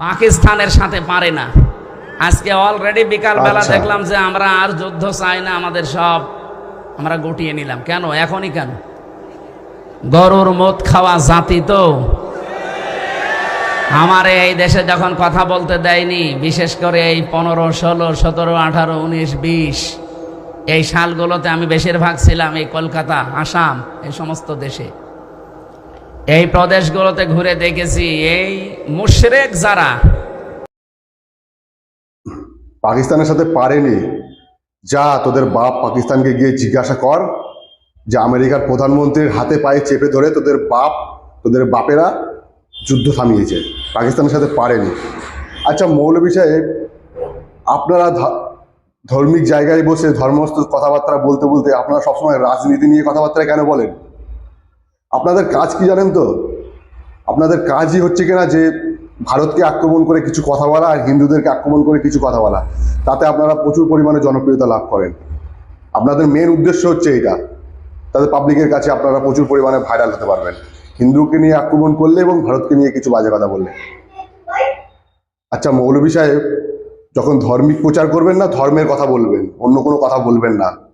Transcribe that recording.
পাকিস্তানের সাথে পারে না। আজকে অলরেডি বিকাল বেলা আচ্ছা। দেখলাম যে আমরা আর যুদ্ধ চাই না আমাদের সব আমরা গুটিয়ে নিলাম। কেন? এখনই কেন? গরুর মদ খাওয়া জাতি তো। আমার এই দেশে যখন কথা বলতে দেয়নি বিশেষ করে এই পনেরো ষোলো সতেরো আঠারো উনিশ বিশ এই সালগুলোতে আমি বেশিরভাগ ছিলাম এই কলকাতা আসাম এই সমস্ত দেশে। এই প্রদেশগুলোতে ঘুরে দেখেছি এই মুশরেক যারা পাকিস্তানের সাথে পারেনি। যা তোদের বাপ পাকিস্তানকে গিয়ে জিজ্ঞাসা কর যে আমেরিকার প্রধানমন্ত্রীর হাতে পায়ে চেপে ধরে তোদের বাপ, তোদের বাপেরা যুদ্ধ থামিয়েছে। পাকিস্তানের সাথে পারেনি। আচ্ছা মৌলবী সাহেব, আপনারা ধার্মিক জায়গায় বসে ধর্মস্থ কথাবার্তা বলতে বলতে আপনারা সবসময় রাজনীতি নিয়ে কথাবার্তা কেন বলেন? আপনাদের কাজ কি জানেন তো? আপনাদের কাজই হচ্ছে কিনা যে ভারতকে আক্রমণ করে কিছু কথা বলা আর হিন্দুদেরকে আক্রমণ করে কিছু কথা বলা। তাতে আপনারা প্রচুর পরিমাণে জনপ্রিয়তা লাভ করেন। আপনাদের মেন উদ্দেশ্য হচ্ছে এটা তাতে পাবলিকের কাছে আপনারা প্রচুর পরিমাণে ভাইরাল হতে পারবেন। হিন্দুকে নিয়ে আক্রমণ করলে এবং ভারতকে নিয়ে কিছু বাজে কথা বললে। আচ্ছা মৌলভী সাহেব, যখন ধর্মিক প্রচার করবেন না, ধর্মের কথা বলবেন। অন্য কোনো কথা বলবেন না।